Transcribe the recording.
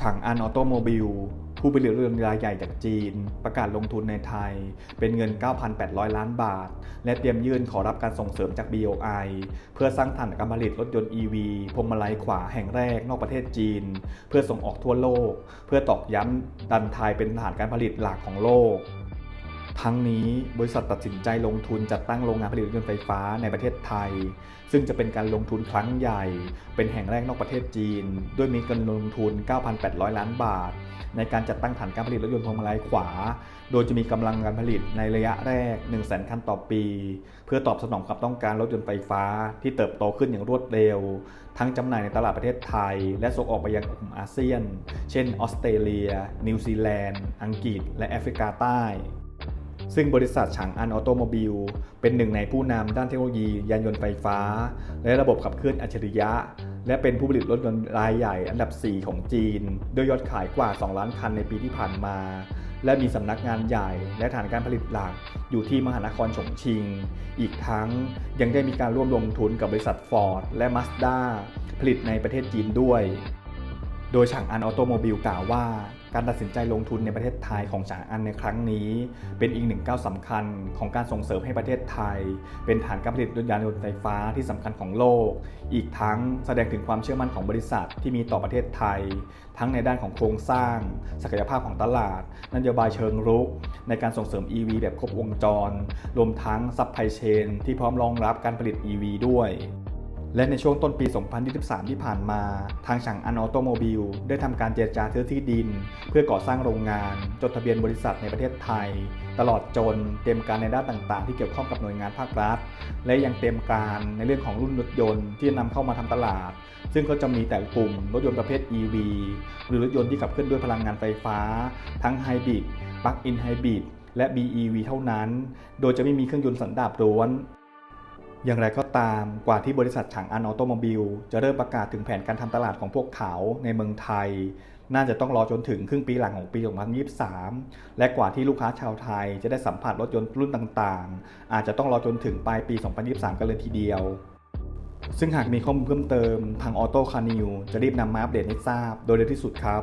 ฉางอันออโตโมบิล ผู้ผลิตรถยนต์รายใหญ่จากจีน ประกาศลงทุนในไทย เป็นเงิน 9,800 ล้านบาท และเตรียมยื่นขอรับการส่งเสริมจาก BOI เพื่อสร้างฐานการผลิตรถยนต์ EV พวงมาลัยขวาแห่งแรกนอกประเทศจีน เพื่อส่งออกทั่วโลก เพื่อตอกย้ำดันไทยเป็นฐานการผลิตหลักของโลก ทั้งนี้บริษัทตัดสินใจลงทุนจัดตั้งโรงงานผลิตรถยนต์ไฟฟ้าในประเทศไทย ซึ่งจะเป็นการลงทุนครั้งใหญ่ เป็นแห่งแรกนอกประเทศจีน ด้วยมีเงินลงทุน 9,800 ล้านบาท ในการจัดตั้งฐานการผลิตรถยนต์พวงมาลัยขวา โดยจะมีกำลังการผลิตในระยะแรก 100,000 คันต่อปี เพื่อตอบสนองความต้องการรถยนต์ไฟฟ้าที่เติบโตขึ้นอย่างรวดเร็ว ทั้งจำหน่ายในตลาดประเทศไทย และส่งออกไปยังกลุ่มอาเซียน เช่น ออสเตรเลีย นิวซีแลนด์ อังกฤษ และแอฟริกาใต้ ซึ่งบริษัทฉางอันออโตโมบิล เป็นหนึ่งในผู้นำด้านเทคโนโลยี ยานยนต์ไฟฟ้า และระบบขับเคลื่อนอัจฉริยะ และเป็นผู้ผลิตรถยนต์รายใหญ่อันดับ 4 ของจีนด้วยยอดขายกว่า 2 ล้านคันในปีที่ผ่านมา และมีสำนักงานใหญ่ และฐานการผลิตหลักอยู่ที่มหานครฉงชิง อีกทั้งยังได้มีการร่วมลงทุนกับบริษัทฟอร์ดและมาสด้าผลิตในประเทศจีนด้วย โดยฉางอันออโตโมบิลกล่าวว่า การตัดสินใจลงทุนในประเทศไทยของฉางอันในครั้งนี้ เป็นอีกหนึ่งก้าวสำคัญของการส่งเสริมให้ประเทศไทย เป็นฐานการผลิตรถยานยนต์ไฟฟ้าที่สำคัญของโลก อีกทั้งแสดงถึงความเชื่อมั่นของบริษัทที่มีต่อประเทศไทย ทั้งในด้านของโครงสร้าง ศักยภาพของตลาดนโยบายเชิงรุก ในการส่งเสริม EV แบบครบวงจร รวมทั้งซัพพลายเชนที่พร้อมรองรับการผลิต EV ด้วย และในช่วงต้นปี 2023 ที่ผ่านมา ทางฉางอันออโตโมบิลได้ทำการเจรจาซื้อที่ดิน เพื่อก่อสร้างโรงงาน จดทะเบียนบริษัทในประเทศไทย ตลอดจนเตรียมการในด้านต่าง ๆ ที่เกี่ยวข้องกับหน่วยงานภาครัฐ และยังเตรียมการในเรื่องของรุ่นรถยนต์ที่จะนำเข้ามาทำตลาด ซึ่งก็จะมีแต่กลุ่มรถยนต์ประเภท EV หรือรถยนต์ที่ขับเคลื่อนด้วยพลังงานไฟฟ้า ทั้งไฮบริดปลั๊กอินไฮบริดและ BEV เท่านั้น โดยจะไม่มีเครื่องยนต์สันดาปล้วน อย่างไรก็ตามกว่าที่บริษัทฉางอันออโตโมบิล จะเริ่มประกาศถึงแผนการทำตลาดของพวกเขาในเมืองไทย น่าจะต้องรอจนถึงครึ่งปีหลังของปี 2023 และกว่าที่ลูกค้าชาวไทยจะได้สัมผัสรถยนต์รุ่นต่างๆ อาจจะต้องรอจนถึงปลายปี 2023 กันเลยทีเดียว ซึ่งหากมีข้อมูลเพิ่มเติมทางออโต้คานิวจะรีบนำมาอัปเดตให้ทราบโดยเร็วที่สุดครับ